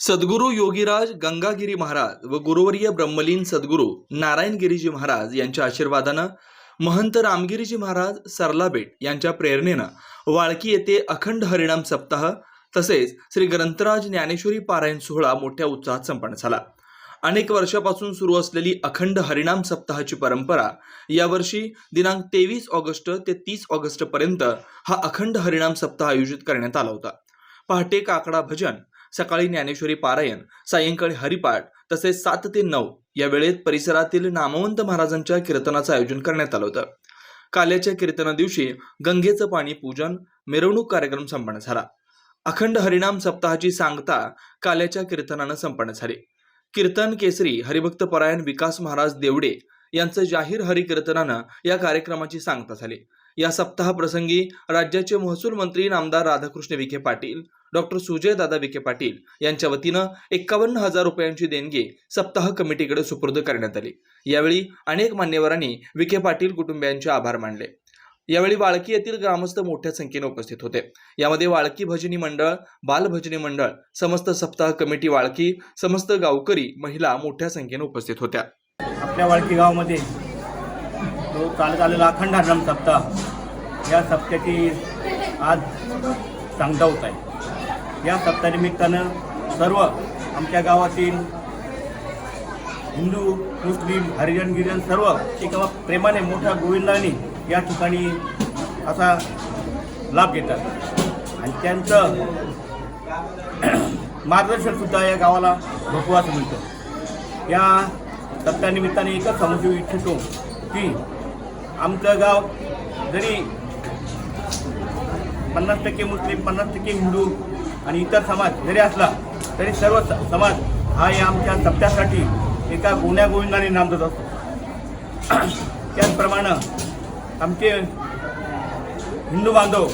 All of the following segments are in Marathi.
सद्गुरू योगीराज गंगागिरी महाराज व गुरुवर्य ब्रह्मलीन सद्गुरू नारायणगिरीजी महाराज यांच्या आशीर्वादानं महंत रामगिरीजी महाराज सरलाबेट यांच्या प्रेरणेनं वाळकी येथे अखंड हरिणाम सप्ताह तसेच श्री ग्रंथराज ज्ञानेश्वरी पारायण सोहळा मोठ्या उत्साहात संपन्न झाला. अनेक वर्षापासून सुरू असलेली अखंड हरिणाम सप्ताहाची परंपरा यावर्षी दिनांक तेवीस ऑगस्ट ते तीस ऑगस्ट पर्यंत हा अखंड हरिणाम सप्ताह आयोजित करण्यात आला होता. पहाटे काकडा भजन सकाळी ज्ञानेश्वरी पारायण सायंकाळी हरिपाठ तसेच सात ते नऊ या वेळेत परिसरातील नामवंत महाराजांच्या कीर्तनाचं आयोजन करण्यात आलं होतं. काल्याच्या कीर्तना दिवशी गंगेचं पाणी पूजन मिरवणूक कार्यक्रम संपन्न झाला. अखंड हरिनाम सप्ताहाची सांगता काल्याच्या कीर्तनानं संपन्न झाली. कीर्तन केसरी हरिभक्त परायण विकास महाराज देवडे यांचं जाहीर हरिकीर्तनानं या कार्यक्रमाची सांगता झाली. या सप्ताहाप्रसंगी राज्याचे महसूल मंत्री नामदार राधाकृष्ण विखे पाटील डॉक्टर सुजय दादा विखे पाटील यांच्या वतीनं एक्कावन्न हजार रुपयांची देणगी सप्ताह कमिटीकडे सुपूर्द करण्यात आली. यावेळी अनेक मान्यवरांनी विखे पाटील कुटुंबियांचे आभार मानले. यावेळी वाळकी येथील ग्रामस्थ मोठ्या संख्येने उपस्थित होते. यामध्ये वाळकी भजनी मंडळ बाल भजनी मंडळ समस्त सप्ताह कमिटी वाळकी समस्त गावकरी महिला मोठ्या संख्येने उपस्थित होत्या. आपल्या वाळकी गावामध्ये तो चालत आलेला अखंड सप्ताह या सप्त्याची आज सांगता होत आहे. या सप्तानिमित्तानं सर्व आमच्या गावातील हिंदू मुस्लिम हरिजन गिरिजन सर्व एका प्रेमाने मोठ्या गोविंदाने या ठिकाणी असा लाभ घेतात. आणि त्यांचं मार्गदर्शनसुद्धा या गावाला भगवास मिळतं. या सप्तानिमित्ताने एकच समजू इच्छितो की आमचं गाव जरी पन्नास टक्के मुस्लिम पन्नास टक्के हिंदू आणि इतर समाज जरी असला तरी सर्व समाज हा या आमच्या सप्त्यासाठी एका गुण्या गोविंदाने नांदत असतो. त्याचप्रमाणे आमचे हिंदू बांधव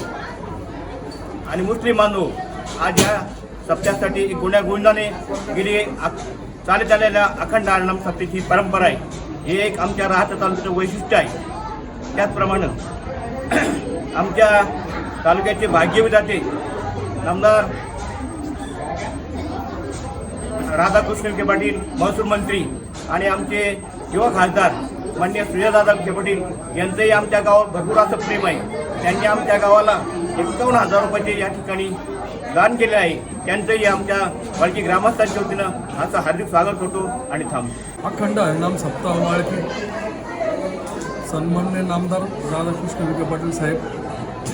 आणि मुस्लिम बांधव आज या सप्त्यासाठी गुण्यागोविंदाने गुण्या गेली. चालत आलेल्या अखंड आरणाम सप्तेची परंपरा आहे. हे एक आमच्या राहता तालुक्याचं वैशिष्ट्य आहे. त्याचप्रमाणे आमच्या तालुक्याचे भाग्य विधाते नामदार। राधाकृष्ण विखे पाटील महसूल मंत्री आणि आमचे युवा खासदार मान्य सुजयदादा विखे पाटील यांचंही आमच्या गावावर भरपूर असं प्रेम आहे. त्यांनी आमच्या गावाला एकावन्न हजार रुपयाचे या ठिकाणी दान केले आहे. त्यांचंही आमच्या वाळकी ग्रामस्थांच्या वतीनं असं हार्दिक स्वागत होतो आणि थांबतो. अखंड हरिनाम सप्ताह वाळकी सन्मान्य नामदार राधाकृष्ण विखे पाटील साहेब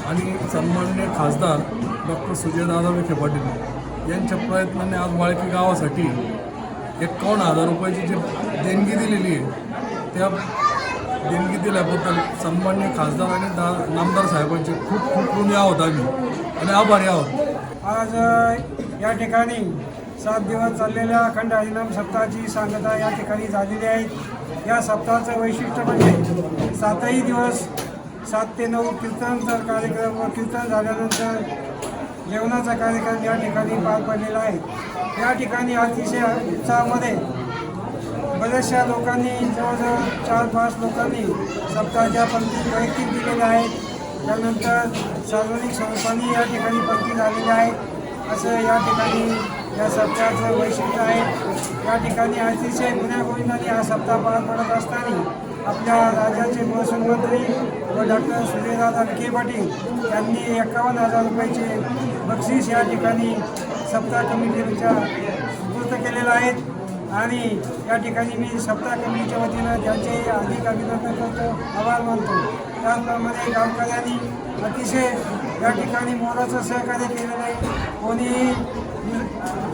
आणि सन्माननीय खासदार डॉक्टर सुजयदादा विखे पाटील यांच्या प्रयत्नाने आज वाळकी गावासाठी एकावन्न हजार रुपयाची जी देणगी दिलेली आहे त्या देणगी दिल्याबद्दल सन्मान्य खासदार आणि दा नामदार साहेबांचे खूप खूप ऋणी आहोत आम्ही आणि आभारी आहोत. आज या ठिकाणी सात दिवस चाललेल्या अखंड हरिनाम सप्ताहाची सांगता या ठिकाणी झालेली आहे. या सप्ताहाचं वैशिष्ट्य म्हणजे सातही दिवस सात ते नऊ कीर्तनचा कार्यक्रम व कीर्तन झाल्यानंतर जेवणाचा कार्यक्रम या ठिकाणी पार पडलेला आहे. या ठिकाणी अतिशय उत्साहामध्ये बऱ्याचशा लोकांनी जवळजवळ चार पाच लोकांनी सप्ताहाच्या पंक्ती वैयक्तिक दिलेल्या आहेत. त्यानंतर सार्वजनिक स्वरूपाने या ठिकाणी पंक्ती झालेल्या आहेत असं या ठिकाणी या सप्ताहाचं वैशिष्ट्य आहे. या ठिकाणी अतिशय गुन्ह्यागोविंदाने हा सप्ताह पार पडत असताना आपल्या राज्याचे महसूल मंत्री व डॉक्टर सुजयदादा विखे पाटील यांनी एकावन्न हजार रुपयाचे बक्षीस या ठिकाणी सप्ताह कमिटीच्या सुपूर्त केलेलं आहेत आणि या ठिकाणी मी सप्ताह कमिटीच्या वतीनं त्यांचे अधिक अभिनंदन करतो आभार मानतो. त्याचप्रमाणे गावकऱ्यांनी अतिशय या ठिकाणी मोलाचं सहकार्य केलेलं आहे. कोणीही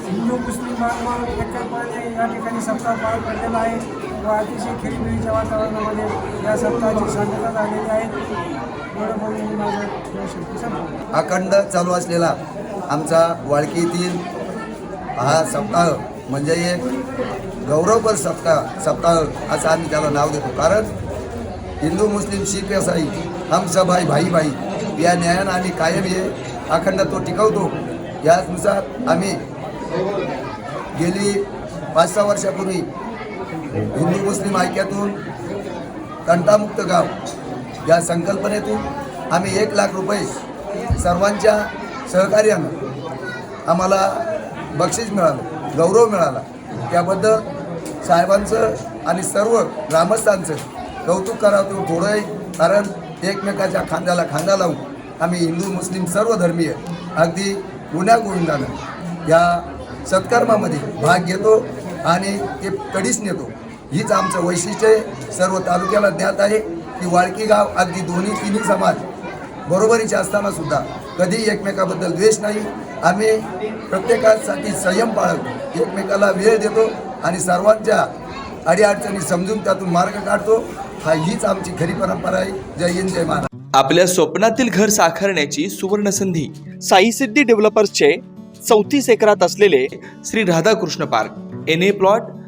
हिंदू मुस्लिम बांधव एकत्रपणे या ठिकाणी सप्ताह पार पडलेला आहे. व अतिशय खेळीमेळीच्या वातावरणामध्ये या सप्ताहाची सांगता झालेली आहे. अखंड चालू असलेला आमचा वाळकी येथील हा सप्ताह म्हणजे एक गौरवपर सप्ताह सप्ताह असं आम्ही त्याला नाव देतो. कारण हिंदू मुस्लिम शीख असाई हम सब भाई भाई भाई या न्यायानं आम्ही कायम हे अखंड तो टिकवतो. याचनुसार आम्ही गेली पाच सहा वर्षापूर्वी हिंदू मुस्लिम ऐक्यातून तंटामुक्त गाव या संकल्पनेतून आम्ही एक लाख रुपये सर्वांच्या सहकार्यानं आम्हाला बक्षीस मिळालं गौरव मिळाला. त्याबद्दल साहेबांचं आणि सर्व ग्रामस्थांचं कौतुक करावं तेवढं थोडं आहे कारण एकमेकाच्या खांद्याला खांदा लावून आम्ही हिंदू मुस्लिम सर्व धर्मीय अगदी गुन्ह्या गोविंदानं या सत्कर्मामध्ये भाग घेतो आणि ते कडीच नेतो. हीच आमचं वैशिष्ट्य आहे. सर्व तालुक्याला ज्ञात आहे की वाळकी गाव अगदी दोन्ही तिन्ही समाज बरोबरीचे असताना सुद्धा कधी एकमेकाबद्दल द्वेष नाही. आम्ही प्रत्येकासाठी संयम पाळतो एकमेकाला वेळ देतो आणि सर्वांच्या अडीअडचणी समजून त्यातून मार्ग काढतो. हा हीच आमची खरी परंपरा आहे. जय हिंद जय महाराज आपल्या स्वप्नातील घर साकारण्याची सुवर्ण संधी साई सिद्धी डेव्हलपर्सचे चौतीस एकरात असलेले Shri Radhakrishna park. N A plot